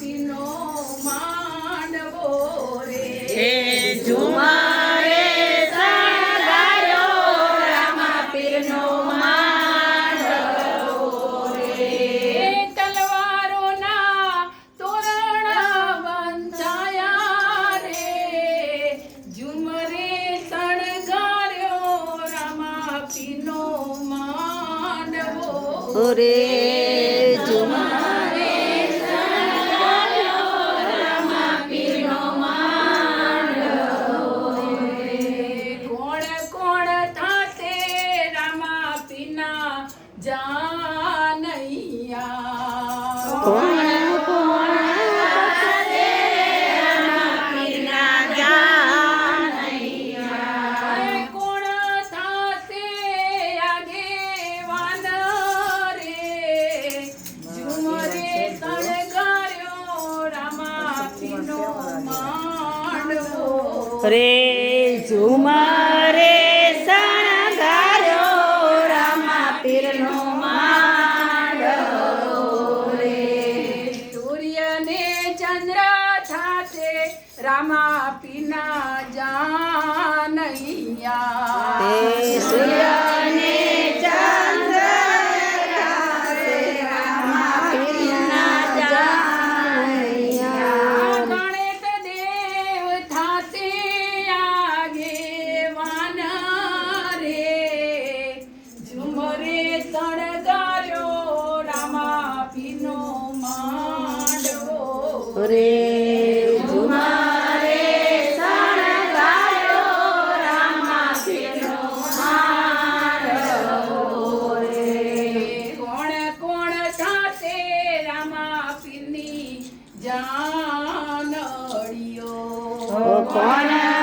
પીનો માંડવો રે. હે ઝુમારે શણગાર્યો રામા પીરનો માંડવો એ તલવારોના તોરણ બંધાયા રે. ઝુમરે શણગાર્યો રામા પીનો માંડવો રે રે ઝુમારે શણગાર્યો રામા પીરનો માંડવો રે. સૂર્ય ને ચંદ્ર થાતે રામા પીના જાનૈયા. હે રે ઝુમારે શણગાર્યો રામા પીરનો માંડવો રે કોણ કોણ થાતે રામા પીરની જાનડીઓ કોણ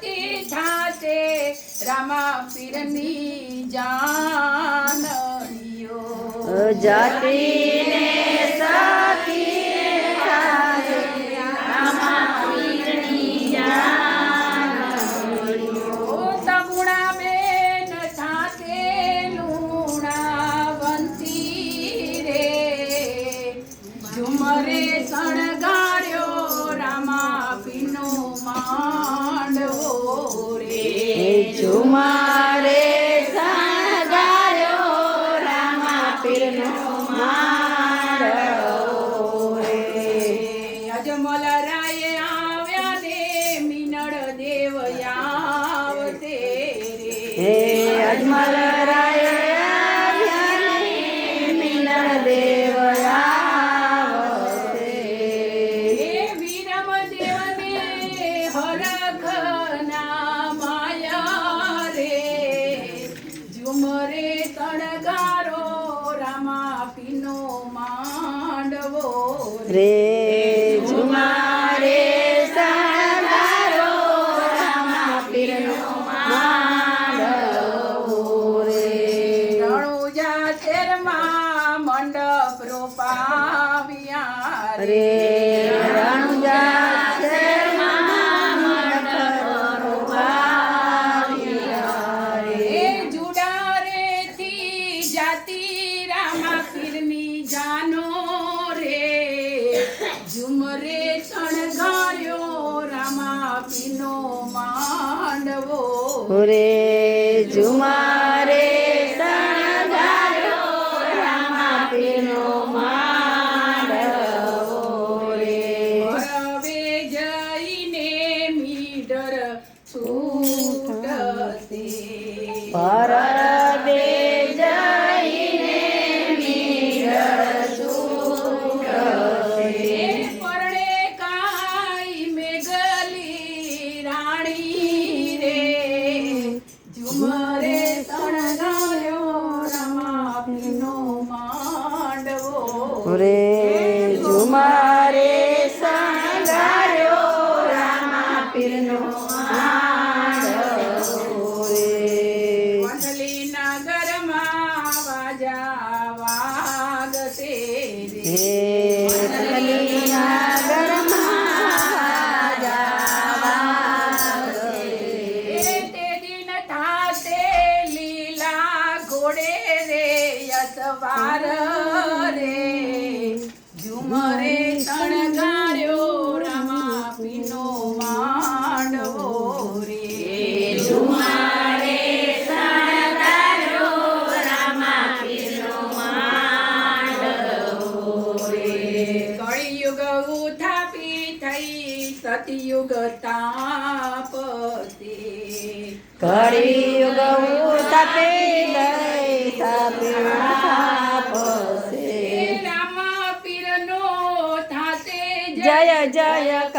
સતી થાતે રામા પીરની જાનડીઓ જાતિને સતી થાય ઝુમારે શણગાર્યો રામા પીરનો માંડવો રે ઝુમરે શણગાર્યો રામાપીનો માંડવો. રે ઝુમારે શણગાર્યો રામા માંડવો. રે હવે જઈને મીડર છૂટશે. ઝુમરે મરે તણગાડ્યો રામાપીનો માંડવો રે. ઝુમારે માંડવો રે. કળિયુગ ઉથાપી થઈ સતયુગ તાપતે કળિયુગ ઉથાપી जय